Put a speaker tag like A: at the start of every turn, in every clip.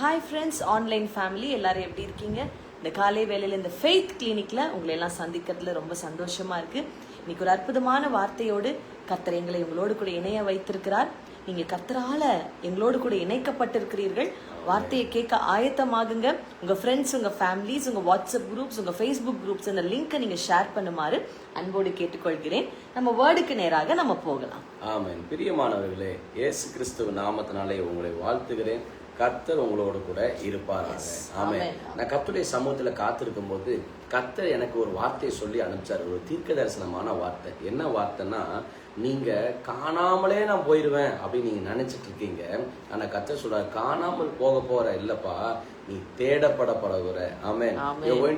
A: Hi friends online family எல்லாரும் எப்படி இருக்கீங்க? இந்த காலை வேலையில் இந்த ஃபெய்த் கிளினிக்கில் உங்களை எல்லாம் சந்திக்கிறதுல ரொம்ப சந்தோஷமாக இருக்குது இன்னைக்கு ஒரு அற்புதமான வார்த்தையோடு கத்தர் எங்களை உங்களோடு கூட இணைய வைத்திருக்கிறார். நீங்கள் கத்தரால் எங்களோடு கூட இணைக்கப்பட்டிருக்கிறீர்கள். வார்த்தையை கேட்க ஆயத்தமாகுங்க. உங்கள் ஃப்ரெண்ட்ஸ் உங்கள் ஃபேமிலிஸ் உங்கள் வாட்ஸ்அப் குரூப்ஸ் உங்கள் ஃபேஸ்புக் குரூப்ஸ் அந்த லிங்கை நீங்கள் ஷேர் பண்ணுமாறு அன்போடு கேட்டுக்கொள்கிறேன். நம்ம வேர்டுக்கு நேராக நம்ம போகலாம்.
B: ஆமாம் பிரியமானவர்களே இயேசு கிறிஸ்துவ நாமத்தினாலே உங்களை வாழ்த்துகிறேன். கர்த்தர் உங்களோடு கூட இருப்பாராக. ஆமென்.
A: ஆமென்.
B: நான் கர்த்தருடைய சமூகத்துல காத்திருக்கும் போது கர்த்தர் எனக்கு ஒரு வார்த்தையை சொல்லி அனுப்பிச்சார். ஒரு தீர்க்க தரிசனமான வார்த்தை. என்ன வார்த்தைன்னா நீங்க காணாமலே நான் போயிருவேன் அப்படின்னு நீங்க நினைச்சிட்டு இருக்கீங்க ஆனா கர்த்தர் சொல்றாரு காணாமல் போக போற இல்லப்பா நீ தேடப்பட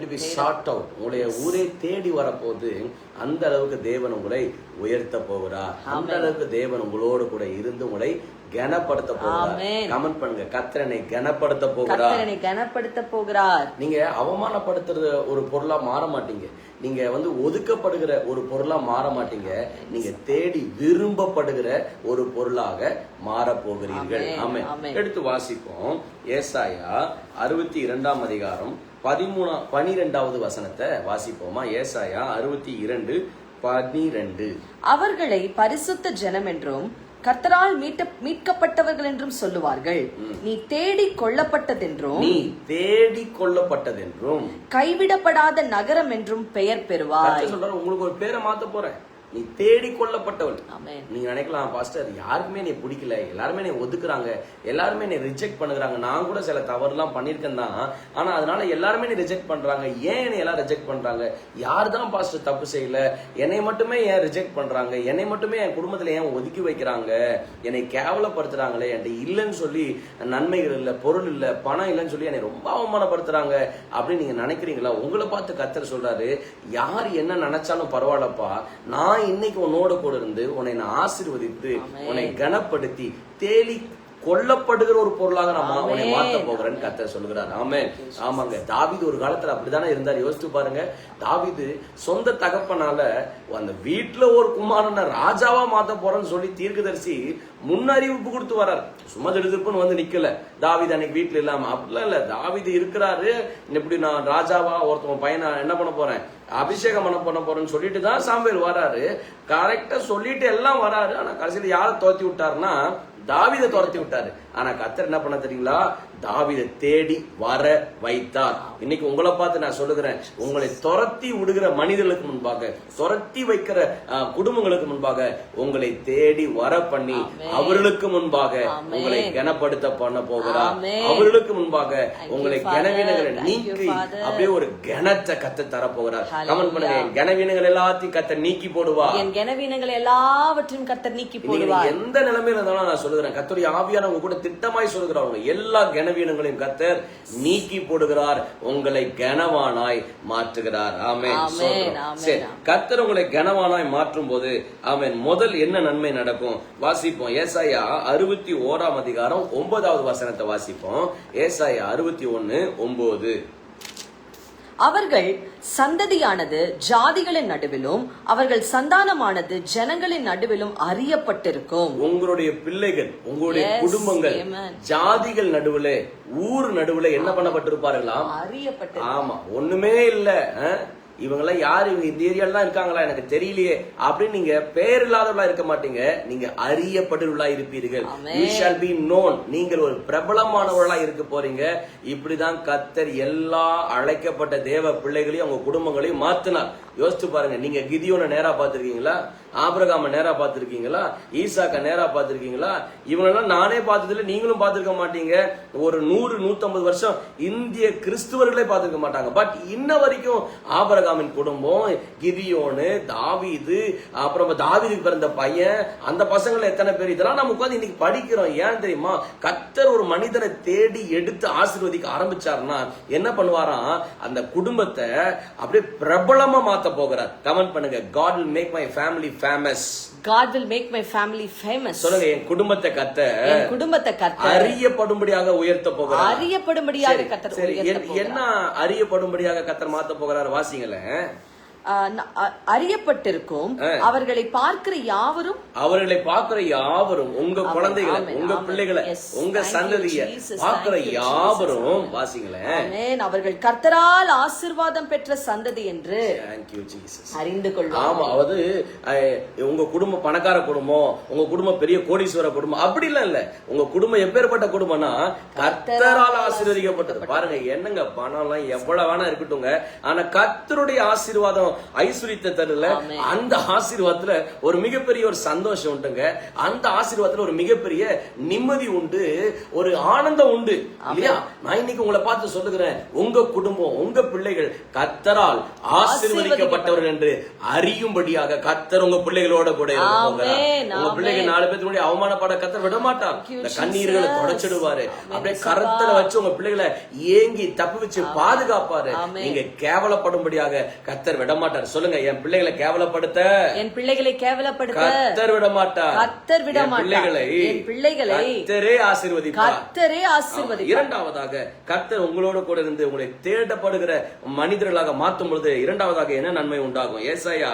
B: to be sought out. உங்களுடைய ஊரே தேடி வரப்போது அந்த அளவுக்கு தேவன் உங்களை உயர்த்த போகிறார். அந்த அளவுக்கு தேவன் உங்களோடு கூட இருந்து உங்களை கனப்படுத்த போகிறார். கமெண்ட் பண்ணுங்க. கத்திரனை கனப்படுத்த போகிறார்.
A: கர்த்தரனை கனப்படுத்த போகிறார்.
B: நீங்க அவமானப்படுத்துற ஒரு பொருளா மாற மாட்டீங்க. நீங்க வந்து ஒதுக்கப்படுகிற ஒரு பொருளா மாற மாட்டீங்க. நீங்க தேடி விரும்பப்படுகிற ஒரு பொருளாக மாற போகிறீர்கள்.
A: ஆமென்.
B: எடுத்து வாசிப்போம். ஏசாயா அறுபத்தி இரண்டாம் அதிகாரம் பதிமூணா பனிரெண்டாவது வசனத்தை வாசிப்போமா? ஏசாயா அறுபத்தி இரண்டு பனிரெண்டு.
A: அவர்களை பரிசுத்த ஜனம் என்றும் கர்த்தரால் மீட்ட மீட்கப்பட்டவர்கள் என்றும் சொல்லுவார்கள். நீ தேடி கொள்ளப்பட்டதென்றும்
B: நீ தேடி கொள்ளப்பட்டதென்றும்
A: கைவிடப்படாத நகரம் என்றும் பெயர்
B: சொல்றாரு உங்களுக்கு ஒரு பேரை மாத்த போறேன். நீ தேடி கொள்ளப்பட்டவள்
A: ஆமென்.
B: நீங்க நினைக்கலாம் பாஸ்டர் யாருக்குமே நீ பிடிக்கல. எல்லாருமே நீ ஒதுக்குறாங்க. எல்லாருமே நீ ரிஜெக்ட் பண்ணுறாங்க. நான் கூட சில தவறுலாம் பண்ணியிருக்கேன் தான். ஆனா அதனால எல்லாருமே நீ ரிஜெக்ட் பண்றாங்க. ஏன் என்னை எல்லாம் ரிஜெக்ட் பண்றாங்க? யார் தான் பாஸ்டர் தப்பு செய்யல? என்னை மட்டுமே ஏன் ரிஜெக்ட் பண்றாங்க? என்னை மட்டுமே என் குடும்பத்துல ஏன் ஒதுக்கி வைக்கிறாங்க? என்னை கேவலப்படுத்துறாங்களே? என்கிட்ட இல்லைன்னு சொல்லி நன்மைகள் இல்லை பொருள் இல்லை பணம் இல்லைன்னு சொல்லி என்னை ரொம்ப அவமானப்படுத்துறாங்க. அப்படின்னு நீங்க நினைக்கிறீங்களா? உங்களை பார்த்து கத்தர் சொல்றாரு யார் என்ன நினைச்சாலும் பரவாயில்லப்பா. நான் இன்னைக்கு உன்னோட கூட இருந்து உன்னை நான் ஆசீர்வதித்து உன்னை கனப்படுத்தி தேலி கொல்லப்படுகிற ஒரு பொருளாக நான் மா- உன்னை மாத்த போகிறேன்னு கத்தர் சொல்லுகிறார். ஆமே ஆமாங்க. தாவீது ஒரு காலத்துல அப்படிதானே இருந்தார்? யோசித்து பாருங்க. தாவீது சொந்த தகப்பனால அந்த வீட்டுல ஒரு குமாரனை ராஜாவா மாத்த போறேன்னு சொல்லி தீர்க்கதரிசி முன்னறிவிப்பு கொடுத்து வர்றார் சும்மா திடுதிப்புன்னு வந்து நிக்கல. தாவீது அன்னைக்கு வீட்டுல இல்லாம அப்படிலாம் இல்ல. தாவீது இருக்கிறாரு. இப்படி நான் ராஜாவா ஒருத்தவன் பையனை என்ன பண்ண போறேன்? அபிஷேகம் பண்ண பண்ண போறேன்னு சொல்லிட்டு தான் சாம்பேல் வராரு. கரெக்டா சொல்லிட்டு எல்லாம் வராரு. ஆனா கடைசியில யாரை துரத்தி விட்டாருன்னா தாவீதை துரத்தி விட்டாரு. ஆனா கத்தர் என்ன பண்ண தெரியுங்களா? தாவீதை தேடி வர வைத்தார் இன்னைக்கு உங்களை பார்த்து நான் சொல்லுகிறேன் உங்களை துரத்தி விடுகிற மனிதர்களுக்கு முன்பாக துரத்தி வைக்கிற குடும்பங்களுக்கு முன்பாக உங்களை தேடி வர பண்ணி அவர்களுக்கு முன்பாக. உங்களை கனப்படுத்த பண்ண போகிறார். அவர்களுக்கு முன்பாக உங்களை. கனவீனங்களை நீக்கி. அப்படியே ஒரு கனத்தை கத்த தர போகிறார். கமெண்ட் பண்ணுங்க என் கனவீனங்கள் எல்லாத்தையும் கத்த நீக்கி போடுவா
A: என் கனவீனங்கள் எல்லாவற்றையும் கர்த்தர் நீக்கி போடுவார்
B: எந்த நிலைமையில இருந்தாலும் நான் சொல்லுகிறேன் கத்தருடைய ஆவியானவங்க கூட திட்டமாய் சொல்லுகிறவங்க எல்லா கனவீனங்களையும் கத்தர் நீக்கி போடுகிறார். உங்களை கனவானாய் மாற்றுகிறார். ஆமென். சரி கத்தர் உங்களை கனவானாய் மாற்றும் போது ஆமென் முதல் என்ன நன்மை நடக்கும்? வாசிப்போம். ஏசாயா அறுபத்தி ஓராம் அதிகாரம் ஒன்பதாவது வசனத்தை வாசிப்போம். ஏசாயா அறுபத்தி ஒன்னு ஒன்பது.
A: அவர்கள் சந்ததியானது ஜாதிகளின் நடுவிலும் அவர்கள் சந்தானமானது ஜனங்களின் நடுவிலும் அறியப்பட்டிருக்கும்
B: உங்களுடைய பிள்ளைகள் உங்களுடைய குடும்பங்கள். ஜாதிகள் நடுவுல ஊர் நடுவுல என்ன பண்ணப்பட்டிருப்பார்களாம்
A: அறியப்பட்டு
B: ஆமா ஒண்ணுமே இல்ல? இவங்கெல்லாம் யாரு? இவங்க இந்த ஏரியால தான் இருக்காங்களா? எனக்கு தெரியலையே. அப்படின்னு நீங்க பேர் இல்லாதவர்களா இருக்க மாட்டீங்க. நீங்க அறியப்படுவர்களா இருப்பீர்கள். you shall be known. நீங்கள் ஒரு பிரபலமானவர்களா இருக்க போறீங்க. இப்படிதான் கத்தர் எல்லா அழைக்கப்பட்ட தேவ பிள்ளைகளையும் அவங்க குடும்பங்களையும் மாத்தினார். யோசிச்சு பாருங்க நீங்க கிதியோனை நேரா பார்த்திருக்கீங்களா? ஆபிரகாம நேரா பார்த்துருக்கீங்களா? ஈசாக்க நேரா பார்த்துருக்கீங்களா? இவங்களெல்லாம் நானே பார்த்ததில்ல நீங்களும் பார்த்துருக்க மாட்டீங்க. ஒரு நூறு நூத்தம்பது வருஷம் இந்திய கிறிஸ்துவர்களே பார்த்துருக்க மாட்டாங்க. பட் இன்ன வரைக்கும் ஆபரகாமின் குடும்பம் கிதியோனு தாவிது அப்புறம் தாவிது பிறந்த பையன் அந்த பசங்கள எத்தனை பேர்? இதெல்லாம் நம்ம உட்காந்து இன்னைக்கு படிக்கிறோம். ஏன் தெரியுமா? கத்தர் ஒரு மனிதனை தேடி எடுத்து ஆசீர்வதிக்க ஆரம்பிச்சாருன்னா என்ன பண்ணுவாராம்? அந்த குடும்பத்தை அப்படியே பிரபலமா மாத்த போகிறார். கமெண்ட் பண்ணுங்க. God will make my family famous
A: God will make my family famous.
B: சொல்லுங்க என் குடும்பத்தை கத்த
A: என் குடும்பத்தை கர்த்தர்
B: அறியப்படும்படியாக உயர்த்த போகிறார்.
A: அறியப்படும்படியாக போகிறார்.
B: என்ன அறியப்படும்படியாக கத்தர் மாத்த போகிறார் வாசிங்களேன்.
A: அறியப்பட்டிருக்கும் அவர்களை பார்க்கிற யாவரும்
B: அவர்களை பார்க்கிற யாவரும் உங்க குழந்தைகளை உங்க. பிள்ளைகளை. உங்க சந்ததிய. பார்க்கிற யாவரும் வாசிங்களேன்.
A: அவர்கள் கர்த்தரால் ஆசீர்வாதம் பெற்ற சந்ததி என்று அறிந்து கொள்வார்
B: ஆமா அதாவது உங்க குடும்பம் பணக்கார குடும்பம் உங்க குடும்பம் பெரிய கோடீஸ்வர குடும்பம் அப்படி இல்ல இல்ல உங்க குடும்பம் எப்பேற்பட்ட குடும்பம்னா கர்த்தரால் ஆசீர்வதிக்கப்பட்டது பாருங்க என்னங்க பணம் எல்லாம் எவ்வளவு வேணா இருக்கட்டுங்க ஆனா கர்த்தருடைய ஆசீர்வாதம் ஐஸ்வர்யத்தை தரல. அந்த ஆசீர்வாதத்துல ஒரு மிகப்பெரிய ஒரு சந்தோஷம் உண்டுங்க. அந்த ஆசீர்வாதத்துல ஒரு மிகப்பெரிய நிம்மதி உண்டு ஒரு ஆனந்தம் உண்டு. இல்லையா? நான் இன்னைக்கு உங்களை பார்த்து சொல்லுகிறேன் உங்க குடும்பம் உங்க பிள்ளைகள் கர்த்தரால் ஆசீர்வதிக்கப்பட்டவர்கள் என்று அறியும்படியாக கர்த்தர் உங்க பிள்ளைகளோட கூட உங்க பிள்ளைங்க நாலு முன்னாடி அவமானப்பட கர்த்தர் விட மாட்டார். இந்த கண்ணீர்களை தொடச்சிடுவாரு. அப்படியே கரத்துல வச்சு உங்க பிள்ளைகளை ஏங்கி தப்பு வச்சு பாதுகாப்பாரு. நீங்க கேவலப்படும்படியாக கர்த்தர் விட மாட்டார் சொல்லுங்க என் பிள்ளைகளை கேவலப்படுத்த
A: என் பிள்ளைகளை கேவலப்படுத்த
B: கர்த்தர் விட மாட்டார்
A: கர்த்தர் விட.
B: பிள்ளைகளை
A: என் பிள்ளைகளை
B: கர்த்தரே ஆசீர்வதிப்பார்.
A: கர்த்தரே ஆசீர்வதி
B: இரண்டாவதாக கர்த்தர் உங்களோட கூட இருந்து உங்களை தேடப்படுகிற மனிதர்களாக மாற்றும் பொழுது இரண்டாவதாக என்ன நன்மை உண்டாகும்? ஏசாயா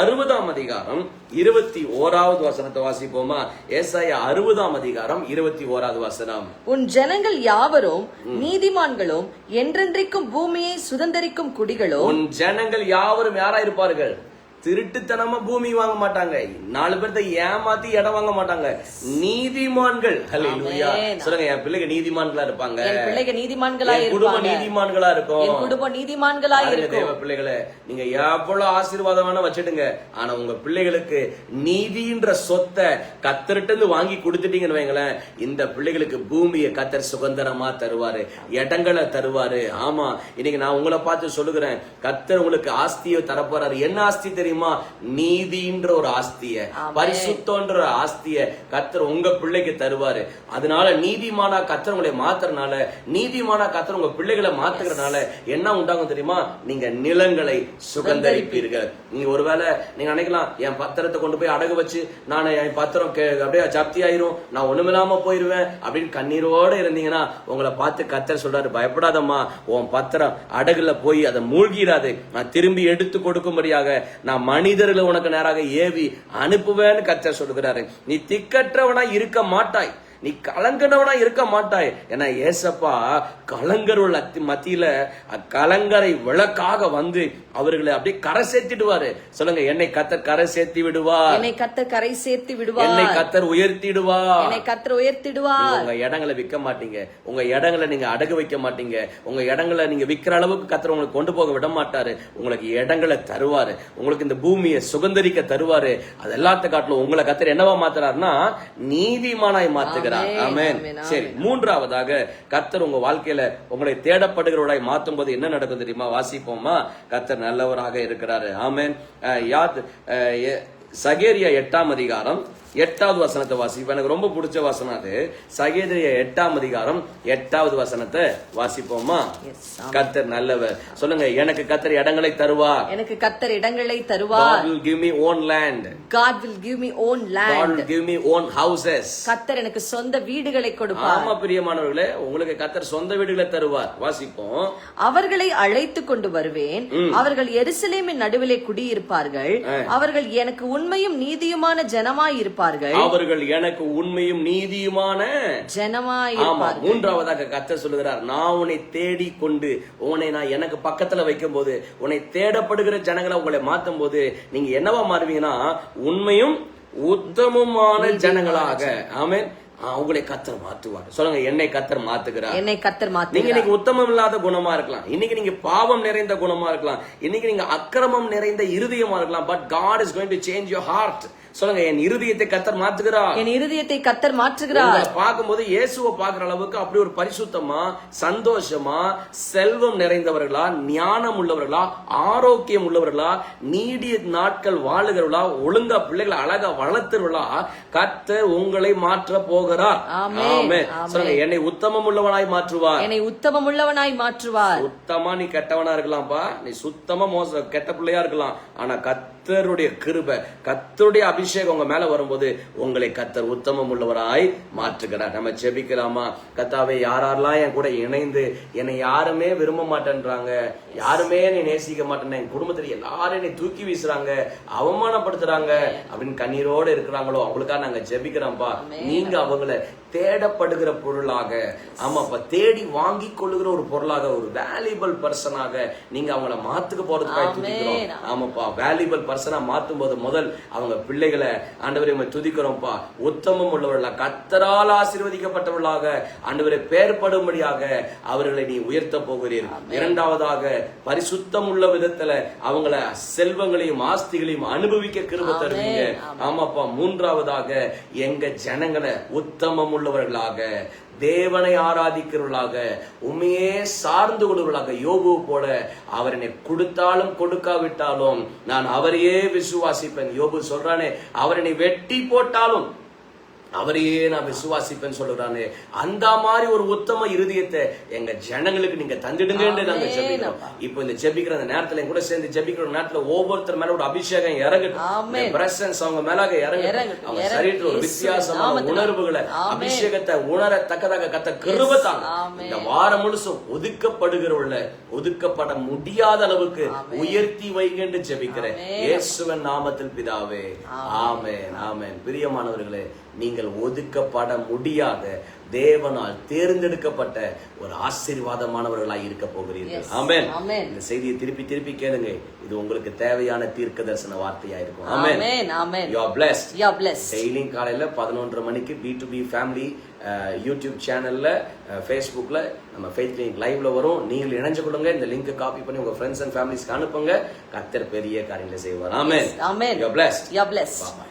B: அறுபதாம் அதிகாரம் இருபத்தி ஓராவது வசனத்தை வாசிப்போமா? ஏசாயா அறுபதாம் அதிகாரம் இருபத்தி ஓராவது வசனம்.
A: உன் ஜனங்கள் யாவரும் நீதிமான்களும் என்றென்றைக்கும் பூமியை சுதந்தரிக்கும் குடிகளும்
B: உன் ஜனங்கள் யாவரும் யாவரும் யாராயிருப்பார்கள்? திருட்டுத்தனமா பூமி வாங்க மாட்டாங்க. நாலு பேர்த்த ஏமாத்தி இடம் வாங்க மாட்டாங்க. நீதிமான்கள். சொல்லுங்க என் பிள்ளைங்க நீதிமான்களா இருப்பாங்க.
A: பிள்ளைகள் நீதிமான்களா இருப்பாங்க.
B: நீதிமான்களா இருக்கும்.
A: என் குடும்பம் நீதிமான்களா இருக்கும்.
B: தேவ பிள்ளைகளே நீங்க எவ்வளவு ஆசீர்வாதம் வேணா வச்சிடுங்க ஆனா உங்க பிள்ளைகளுக்கு நீதின்ற சொத்தை கத்தர்கிட்ட இருந்து வாங்கி கொடுத்துட்டீங்கன்னு வைங்களேன். இந்த பிள்ளைகளுக்கு பூமியை கத்தர் சுதந்திரமா தருவாரு. இடங்களை தருவாரு. ஆமா இன்னைக்கு நான் உங்களை பார்த்து சொல்லுகிறேன். கத்தர் உங்களுக்கு ஆஸ்தியை தரப்போறாரு. என்ன ஆஸ்தி தெரியுமா? நீதின்ற ஒரு ஆஸ்திய பரிசுத்தன்ற ஒரு ஆஸ்திய கத்தர் உங்க பிள்ளைக்கு தருவாரு. அதனால நீதிமானா கத்தர் உங்களை மாத்துறதுனால நீதிமானா கத்தர் உங்க பிள்ளைகளை மாத்துறதுனால என்ன உண்டாகும் தெரியுமா? நீங்க நிலங்களை சுகந்தரிப்பீர்கள். நீங்க ஒருவேளை நீங்க நினைக்கலாம் என் பத்திரத்தை கொண்டு போய் அடகு வச்சு நான் என் பத்திரம் அப்படியே ஜப்தி ஆயிரும் நான் ஒண்ணுமில்லாம போயிருவேன் அப்படின்னு கண்ணீரோட இருந்தீங்கன்னா உங்களை பார்த்து கத்தர் சொல்றாரு பயப்படாதம்மா உன் பத்திரம் அடகுல போய் அதை மூழ்கிடாது. நான் திரும்பி எடுத்து கொடுக்கும்படியாக நான் மனிதர்களை உனக்கு நேராக ஏவி அனுப்புவேன்னு கத்தர் சொல்கிறாரு நீ திக்கற்றவனா இருக்க மாட்டாய். நீ கலங்கனவனா இருக்க மாட்டாய். ஏன்னா ஏசப்பா கலங்கருள் அத்தி- மத்தியில கலங்கரை விளக்காக வந்து அவர்களை அப்படியே கரை சேர்த்திடுவாரு. சொல்லுங்க என்னை கத்தர் கரை சேர்த்தி விடுவார்.
A: என்னை கத்தர் கரை சேர்த்து
B: என்னை
A: விடுவார்
B: கத்தர் உயர்த்திடுவார்.
A: என்னை கத்தர் உயர்த்திடுவார்.
B: நீங்க உங்க இடங்களை விற்க மாட்டீங்க. உங்க இடங்களை நீங்க அடகு வைக்க மாட்டீங்க. உங்க இடங்களை நீங்க விக்கிற அளவுக்கு கத்தர் உங்களுக்கு கொண்டு போக விட மாட்டாரு. உங்களுக்கு இடங்களை தருவாரு. உங்களுக்கு இந்த பூமியை சுதந்திரிக்க தருவாரு. அது எல்லாத்த காட்டிலும் உங்களை கத்தர் என்னவா மாத்துறாருன்னா நீதிமானாய் மாத்துகிறார். ஆமென்
A: ஆமென்,
B: சரி மூன்றாவதாக கத்தர் உங்க வாழ்க்கையில உங்களை தேடப்படுகிறவராய் மாத்தும் போது என்ன நடக்கும் தெரியுமா? வாசிப்போமா? கத்தர் நல்லவராக இருக்கிறாரு. ஆமென். யாத் சகேரியா எட்டாம் அதிகாரம். எட்டாவது வசனத்தை வாசிப்போம் எனக்கு ரொம்ப பிடிச்ச வசனம் அது. சகேரியா எட்டாம் அதிகாரம் எட்டாவது வசனத்தை வாசிப்போமா? கத்தர் நல்லவர். சொல்லுங்க எனக்கு கத்தர் இடங்களை தருவார்.
A: எனக்கு கத்தர் இடங்களை தருவார்.
B: God will give me own land.
A: God will give me own
B: God
A: land
B: will give me own houses.
A: கத்தர் எனக்கு சொந்த வீடுகளை கொடுப்பார்.
B: ஆமா பிரியமானவர்களே உங்களுக்கு கத்தர் சொந்த வீடுகளை தருவார். வாசிப்போம்.
A: அவர்களை அழைத்து கொண்டு வருவேன். அவர்கள் எருசலேமின் நடுவிலே குடியிருப்பார்கள். அவர்கள் எனக்கு உண்மையும் நீதியுமான ஜனமாய் இருப்பார்கள்
B: அவர்கள் எனக்கு உண்மையும் நீதியுமான
A: ஜனமாய்
B: ஆமா
A: இருப்பார்கள்.
B: மூன்றாவதாக கத்தர் சொல்லுகிறார் நான் உன்னை தேடி கொண்டு உன்னை நான் எனக்கு பக்கத்துல வைக்கும் போது உன்னை தேடப்படுகிற ஜனங்களை உங்களை மாத்தும் போது நீங்க என்னவா மாறுவீங்கன்னா உண்மையும் உத்தமமான ஜனங்களாக. ஆமென். உங்களை கத்தர் மாத்துவார். சொல்லுங்க என்னை கத்தர் மாத்துகிறார்.
A: என்னை கத்தர்
B: நீங்க
A: மாத்துகிறார்
B: இன்னைக்கு உத்தமம் இல்லாத குணமா இருக்கலாம். இன்னைக்கு நீங்க பாவம் நிறைந்த குணமா இருக்கலாம். இன்னைக்கு நீங்க அக்கிரமம் நிறைந்த இருதயமா இருக்கலாம். But God is going to change your heart சொல்லுங்க என் இருதயத்தை கத்தர் மாத்துகிறார்
A: என் இருதயத்தை கத்தர் மாற்றுகிறார்.
B: பார்க்கும்போது இயேசுவை பார்க்கிற அளவுக்கு அப்படி ஒரு பரிசுத்தமா சந்தோஷமா செல்வம் நிறைந்தவர்களா ஞானம் உள்ளவர்களா ஆரோக்கியம் உள்ளவர்களா நீடிய நாட்கள் வாழுகிறவர்களா ஒழுங்கா பிள்ளைகளை அழகா வளர்த்துறவர்களா கர்த்தர் உங்களை மாற்ற போகிறார். சொல்லுங்க என்னை உத்தமம் உள்ளவனாய் மாற்றுவார்.
A: என்னை உத்தமமுள்ளவனாய் மாற்றுவார்.
B: சுத்தமா நீ கெட்டவனா இருக்கலாம்ப்பா நீ சுத்தமா மோச கெட்ட பிள்ளையா இருக்கலாம். ஆனா கத்தருடைய கிருபை கத்தருடைய அபிஷேகம் உங்க மேல வரும்போது உங்களை கத்தர் உத்தமம் உள்ளவராய் மாற்றுகிறார். நம்ம ஜெபிக்கலாமா? கத்தாவே யாரெல்லாம் என் கூட இணைந்து என்னை யாருமே விரும்ப மாட்டேன்றாங்க யாருமே என்னை நேசிக்க மாட்டேன் என் குடும்பத்துல எல்லாரும் என்னை தூக்கி வீசுறாங்க அவமானப்படுத்துறாங்க அப்படின்னு கண்ணீரோட இருக்கிறாங்களோ அவங்களுக்காக நாங்க ஜெபிக்கிறோம்ப்பா நீங்க அவங்கள தேடப்படுகிற பொருளாக ஆமாப்பா தேடி வாங்கி கொள்ளுகிற ஒரு பொருளாக ஒரு வேல்யூபிள் பர்சனாக நீங்க அவங்கள மாத்துக்க போறதுக்காக துதிக்கிறோம். ஆமாப்பா வேல்யூபிள் பர்சனா மாத்தும் போது முதல் அவங்க பிள்ளைகளை ஆண்டவரை துதிக்கிறோம்ப்பா. உத்தமம் உள்ளவர்களாக கத்தரால் ஆசீர்வதிக்கப்பட்டவர்களாக ஆண்டவரை பெயர்படும்படியாக அவர்களை நீ உயர்த்த போகிறீர். இரண்டாவதாக பரிசுத்தம் உள்ள விதத்துல அவங்கள செல்வங்களையும் ஆஸ்திகளையும் அனுபவிக்க கிருப தருவீங்க. ஆமாப்பா மூன்றாவதாக எங்க ஜனங்களை உத்தமம் உள்ளவர்களாக தேவனை ஆராதிக்கிறவர்களாக உண்மையே சார்ந்து கொள்வர்களாக யோபு போல அவர் என்னை கொடுத்தாலும் கொடுக்காவிட்டாலும் நான் அவரையே விசுவாசிப்பேன். யோபு சொல்றானே அவர் என்னை வெட்டி போட்டாலும் அவரையே நான் விசுவாசிப்பேன்னு சொல்லுறானே. அந்த மாதிரி ஒரு உத்தம இருதயத்தை எங்க ஜனங்களுக்கு நீங்க தந்துடுங்கன்னு நாங்க ஜெபிக்கிறோம். இப்போ இந்த ஜெபிக்கிற அந்த நேரத்துல கூட சேர்ந்து ஜெபிக்கிற நேரத்துல ஒவ்வொருத்தர் மேல ஒரு அபிஷேகம் இறங்கட்டும். பிரசன்ஸ் அவங்க மேல இறங்கட்டும். அவங்க சரீரத்தில் ஒரு வித்தியாசமான உணர்வுகளை அபிஷேகத்தை உணரத்தக்கதாக கத்த கிருபத்தாங்க இந்த வாரம் முழுசும் ஒதுக்கப்படுகிறவர்கள ஒதுக்கப்பட முடியாத அளவுக்கு உயர்த்தி வைங்கன்னு ஜெபிக்கிறேன். இயேசுவன் நாமத்தில் பிதாவே. ஆமென். ஆமென். பிரியமானவர்களே நீங்கள் ஒதுக்கப்பட முடியாத தேவனால் தேர்ந்தெடுக்கப்பட்ட ஒரு ஆசீர்வாதமானவர்களாய் இருக்க போகிறீர்கள். ஆமென். இந்த செய்தியை திருப்பி திருப்பி கேளுங்க இது உங்களுக்கு தேவையான தீர்க்க தரிசன வார்த்தையா இருக்கும்.
A: Amen. Amen
B: you are blessed
A: yeah bless
B: டெய்லியும் காலையில பதினொன்றரை மணிக்கு B to B family YouTube சேனல்ல ஃபேஸ்புக்ல நம்ம ஃபேத் கிளினிக் லைவ்ல வரும். நீங்கள் இணைஞ்சு கொள்ளுங்க. இந்த லிங்கை காப்பி பண்ணி உங்க ஃப்ரெண்ட்ஸ் அண்ட் ஃபேமிலிஸ்க்கு அனுப்புங்க. கத்தர் பெரிய காரியங்களை செய்வார். Amen.
A: Amen.
B: You are blessed
A: yeah bless
B: Bye-bye.